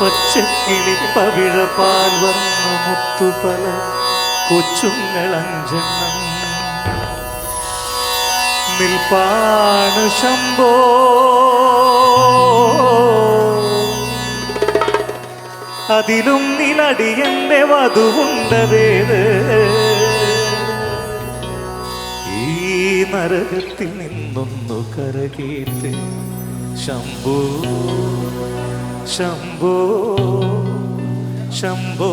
പച്ചക്കിളിപ്പവിഴപ്പാൽ വന്ന മുത്തുപല കൊച്ചുങ്ങളഞ്ചെണ്ണം. നിൽപ്പാണ് ശംഭോ. അതിലും നിലടിയന്റെ വധുവുണ്ടതേത് ഈ നരകത്തിൽ നിന്നൊന്നു കരകീർത്തി ശംഭൂ. ശംഭോ ശംഭോ.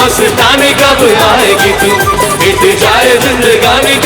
मस्तानी कब आएगी तू? इत जाए जिंदगानी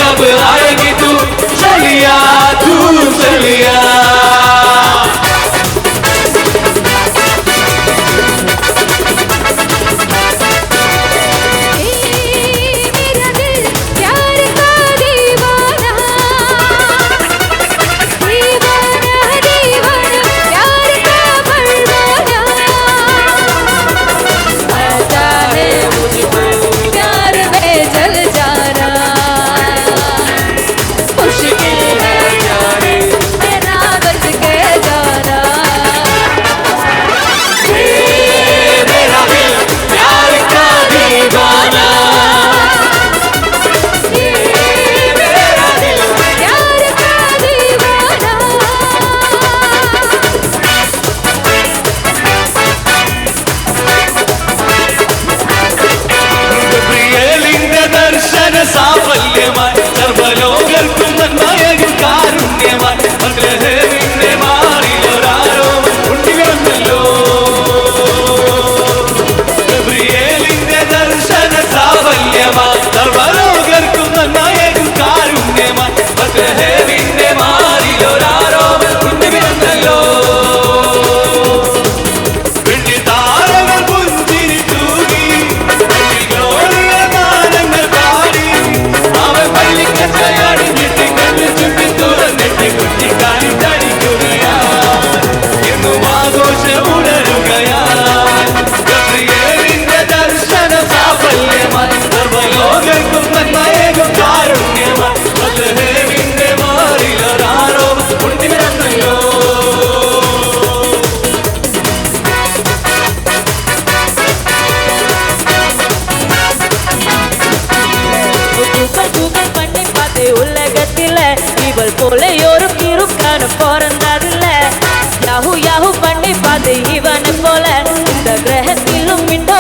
லவ் பண்ணி பார்த்து இவனை போல. இந்த கிரகத்திலும் விட்டோ